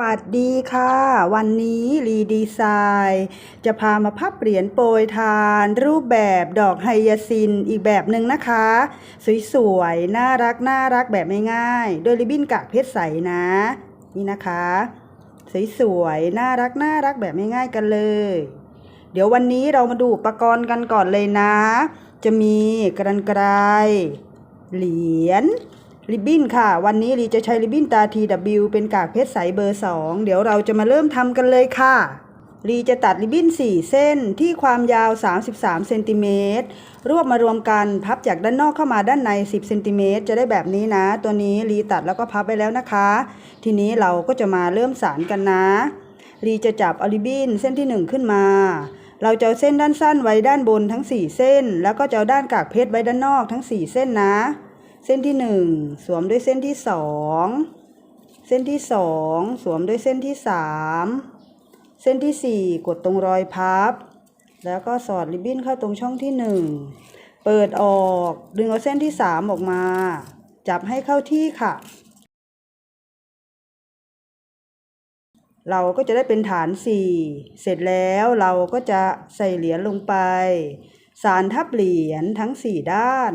วัสดีค่ะ วันนี้รีดีไซน์จะพามาพับเหรียญโปรยทาน รูปแบบดอกไฮยาซินอีกแบบหนึ่งนะคะ สวยๆ น่ารักน่ารักแบบง่ายๆโดยริบบิ้นกากเพชรใสนะ นี่นะคะ สวยๆ น่ารักน่ารักแบบง่ายๆกันเลย เดี๋ยววันนี้เรามาดูอุปกรณ์กันก่อนเลยนะ จะมีกรรไกรเหรียญ ริบบิ้นค่ะ วันนี้ลีจะใช้ริบบิ้นตา TW เป็นกากเพชรใสเบอร์ 2 เดี๋ยวเราจะมาเริ่มทำกันเลยค่ะลีจะตัดริบบิ้น 4 เส้นที่ความยาว 33เซนติเมตรรวบมารวมกันพับจากด้านนอกเข้ามาด้านใน 10เซนติเมตรจะได้แบบนี้นะ ตัวนี้ลีตัดแล้วก็พับไปแล้วนะคะ ทีนี้เราก็จะมาเริ่มสารกันนะลีจะจับอาริบบิ้นเส้นที่ 1 ขึ้นมา เราจะเอาเส้นด้านสั้นไว้ด้านบนทั้ง 4 เส้น แล้วก็จะเอาด้านกากเพชรไว้ด้านนอกทั้ง 4 เส้นนะ เส้นที่หนึ่งสวมด้วยเส้นที่สองเส้นที่สองสวมด้วยเส้นที่สามเส้นที่สี่กดตรงรอยพับ แล้วก็สอดริบบิ้นเข้าตรงช่องที่หนึ่งเปิดออกดึงเอาเส้นที่สามออกมา จับให้เข้าที่ค่ะ เราก็จะได้เป็นฐานสี่เสร็จแล้วเราก็จะใส่เหรียญลงไป สารทับเหรียญทั้งสี่ด้าน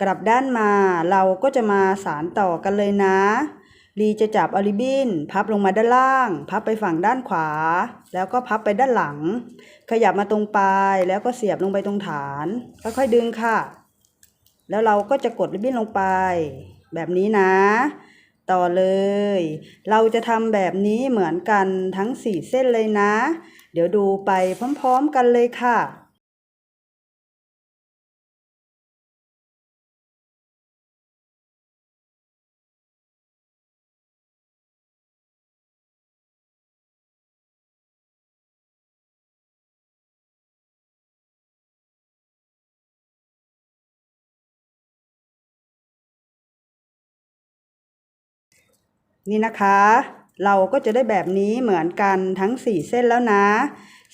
กลับด้านมาเราก็จะมาสารต่อกันเลยนะลีจะจับอลิบินพับลงมาด้านล่าง พับไปฝั่งด้านขวา แล้วก็พับไปด้านหลัง ขยับมาตรงปลายแล้วก็เสียบลงไปตรงฐานค่อยๆดึงค่ะ แล้วเราก็จะกดริบบิ้นลงไป แบบนี้นะ ต่อเลย เราจะทำแบบนี้เหมือนกันทั้ง 4 เส้นเลยนะ เดี๋ยวดูไปพร้อมๆกันเลยค่ะ นี่นะคะ เราก็จะได้แบบนี้เหมือนกันทั้ง 4 เส้นแล้วนะ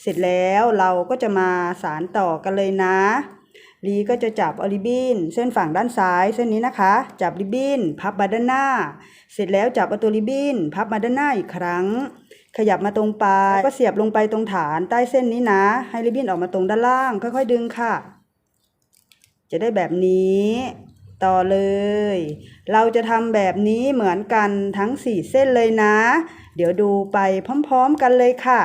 เสร็จแล้วเราก็จะมาสารต่อกันเลยนะลีก็จะจับอลิบินเส้นฝั่งด้านซ้ายเส้นนี้นะคะ จับริบบินพับมาด้านหน้า เสร็จแล้วจับเอาตัวริบบินพับมาด้านหน้าอีกครั้ง ขยับมาตรงปลายก็เสียบลงไปตรงฐานใต้เส้นนี้นะ ให้ริบบินออกมาตรงด้านล่าง ค่อยๆดึงค่ะ จะได้แบบนี้ ต่อเลย เราจะทำแบบนี้เหมือนกันทั้ง 4 เส้นเลยนะ เดี๋ยวดูไปพร้อมๆกันเลยค่ะ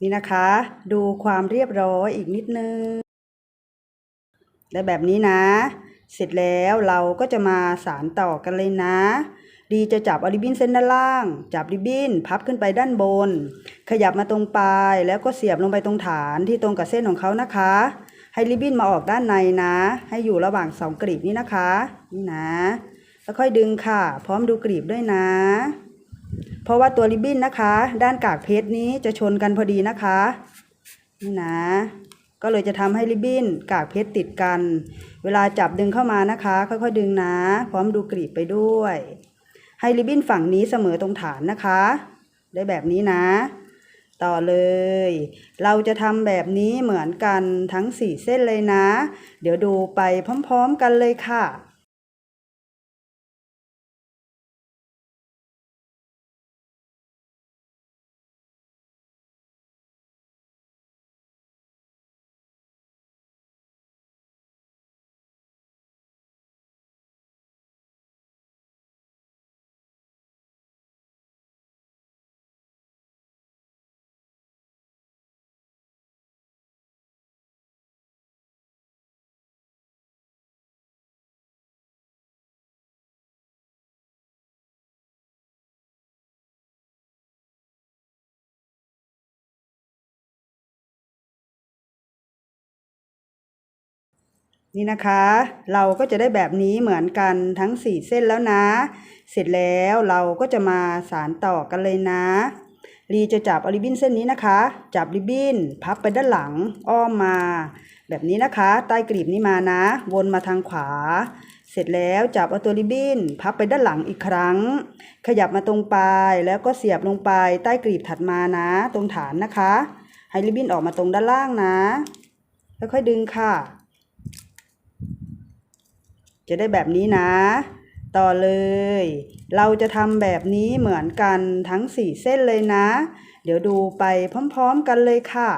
นี่นะคะ ดูความเรียบร้อยอีกนิดนึงและแบบนี้นะ เสร็จแล้วเราก็จะมาสารต่อกันเลยนะ ดีจะจับอริบบินเส้นด้านล่าง จับริบบิ้นพับขึ้นไปด้านบน ขยับมาตรงปลายแล้วก็เสียบลงไปตรงฐานที่ตรงกับเส้นของเขานะคะ ให้ริบบิ้นมาออกด้านในนะ ให้อยู่ระหว่างสองกลีบนี้นะคะ นี่นะ แล้วค่อยดึงค่ะ พร้อมดูกลีบด้วยนะ เพราะว่าตัวริบบิ้นนะคะ ด้านกากเพชรนี้จะชนกันพอดีนะคะนี่นะก็เลยจะทำให้ริบบิ้นกากเพชรติดกัน เวลาจับดึงเข้ามานะคะ ค่อยๆดึงนะ พร้อมดูกลีบไปด้วย ให้ริบบิ้นฝั่งนี้เสมอตรงฐานนะคะ ได้แบบนี้นะ ต่อเลย เราจะทำแบบนี้เหมือนกันทั้ง 4 เส้นเลยนะ เดี๋ยวดูไปพร้อม ๆ กันเลยค่ะ นี่นะคะ เราก็จะได้แบบนี้เหมือนกันทั้ง 4 เส้นแล้วนะ เสร็จแล้วเราก็จะมาสารต่อกันเลยนะรีจะจับอริบบิ้นเส้นนี้นะคะ จับริบบิ้น พับไปด้านหลังอ้อมมา แบบนี้นะคะ ใต้กลีบนี้มานะ วนมาทางขวา เสร็จแล้วจับเอาตัวริบบิ้น พับไปด้านหลังอีกครั้ง ขยับมาตรงปลายแล้วก็เสียบลงไปใต้กลีบถัดมานะ ตรงฐานนะคะ ให้ริบบิ้นออกมาตรงด้านล่างนะ แล้วค่อยดึงค่ะ จะได้แบบนี้นะ ต่อเลย เราจะทำแบบนี้เหมือนกันทั้งสี่เส้นเลยนะ เดี๋ยวดูไปพร้อมๆกันเลยค่ะ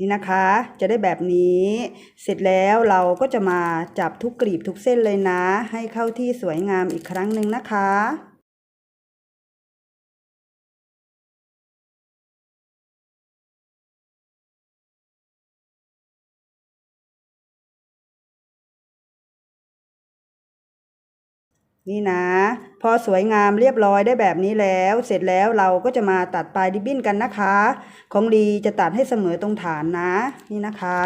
นี่นะคะ จะได้แบบนี้ เสร็จแล้วเราก็จะมาจับทุกกลีบทุกเส้นเลยนะ ให้เข้าที่สวยงามอีกครั้งหนึ่งนะคะ นี่นะ พอสวยงามเรียบร้อยได้แบบนี้แล้ว เสร็จแล้วเราก็จะมาตัดปลายริบบิ้นกันนะคะ ของลีจะตัดให้เสมอตรงฐานนะ นี่นะคะ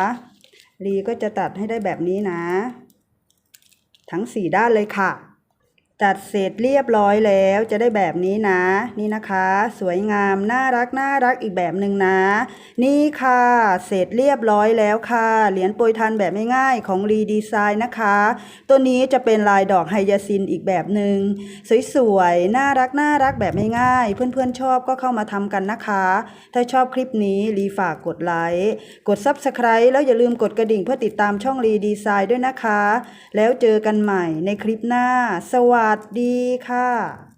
ลีก็จะตัดให้ได้แบบนี้นะ ทั้งสี่ด้านเลยค่ะ ตัดเสร็จเรียบร้อยแล้วจะได้แบบนี้นะ นี่นะคะ สวยงามน่ารักน่ารักอีกแบบหนึ่งนะ นี่ค่ะ เสร็จเรียบร้อยแล้วค่ะ เหรียญโปรยทานแบบง่ายๆของรีดีไซน์นะคะ ตัวนี้จะเป็นลายดอกไฮยาซินอีกแบบหนึง่งสวยๆน่ารักน่ารักแบบง่ายๆเพื่อนๆชอบก็เข้ามาทำกันนะคะ ถ้าชอบคลิปนี้รีฝากกดไลค์กด Subscribe แล้วอย่าลืมกดกระดิ่งเพื่อติดตามช่องรีดีไซน์ด้วยนะคะ แล้วเจอกันใหม่ในคลิปหน้า สวัสดีวัสดีค่ะ